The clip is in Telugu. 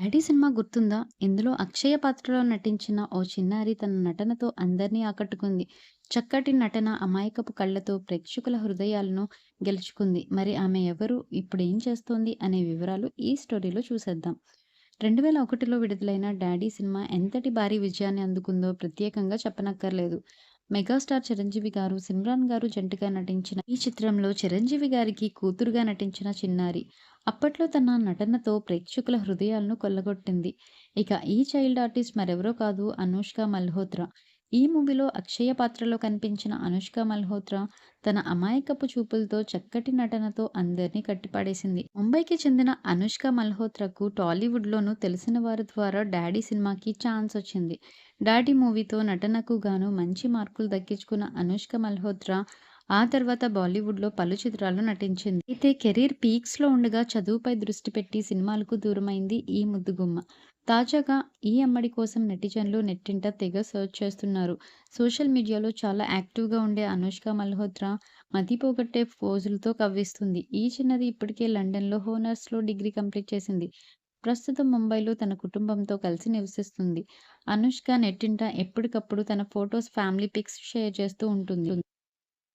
'డాడీ' సినిమా గుర్తుందా? ఇందులో అక్షయ పాత్రలో నటించిన ఓ చిన్నారి తన నటనతో అందరినీ ఆకట్టుకుంది. చక్కటి నటన, అమాయకపు కళ్ళతో ప్రేక్షకుల హృదయాలను గెలుచుకుంది. మరి ఆమె ఎవరు? ఇప్పుడేం చేస్తోంది? అనే వివరాలు ఈ స్టోరీలో చూసేద్దాం. 2001లో విడుదలైన 'డాడీ' సినిమా ఎంతటి భారీ విజయాన్ని అందుకుందో ప్రత్యేకంగా చెప్పనక్కర్లేదు. మెగాస్టార్ చిరంజీవి గారు, సిమ్రాన్ గారు జంటగా నటించిన ఈ చిత్రంలో చిరంజీవి గారికి కూతురుగా నటించిన చిన్నారి. అప్పట్లో తన నటనతో ప్రేక్షకుల హృదయాలను కొల్లగొట్టింది. ఇక ఈ చైల్డ్ ఆర్టిస్ట్ మరెవరో కాదు అనుష్క మల్హోత్రా. ఈ మూవీలో అక్షయ పాత్రలో కనిపించిన అనుష్క మల్హోత్రా తన అమాయకపు చూపులతో, చక్కటి నటనతో అందరినీ కట్టిపడేసింది. ముంబైకి చెందిన అనుష్క మల్హోత్రాకు టాలీవుడ్‌లోనూ తెలిసిన వారి ద్వారా 'డాడీ' సినిమాకి ఛాన్స్ వచ్చింది 'డాడీ' మూవీతో నటనకు గాను మంచి మార్కులు దక్కించుకున్న అనుష్క మల్హోత్రా ఆ తర్వాత బాలీవుడ్‌లో పలు చిత్రాల్లో నటించింది. అయితే కెరీర్ పీక్స్‌లో ఉండగా చదువుపై దృష్టి పెట్టి సినిమాలకు దూరమైంది ఈ ముద్దుగుమ్మ. తాజాగా ఈ అమ్మడి కోసం నెటిజన్లు నెట్టింట తెగ సర్చ్ చేస్తున్నారు. సోషల్ మీడియాలో చాలా యాక్టివ్‌గా ఉండే అనుష్క మల్హోత్రా మతిపోగొట్టే పోజులతో కవ్విస్తుంది. ఈ చిన్నది ఇప్పటికే లండన్‌లో హోనర్స్‌లో డిగ్రీ కంప్లీట్ చేసింది. ప్రస్తుతం ముంబైలో తన కుటుంబంతో కలిసి నివసిస్తుంది. అనుష్క నెట్టింట ఎప్పటికప్పుడు తన ఫొటోస్ ఫ్యామిలీ పిక్స్ షేర్ చేస్తూ ఉంటుంది.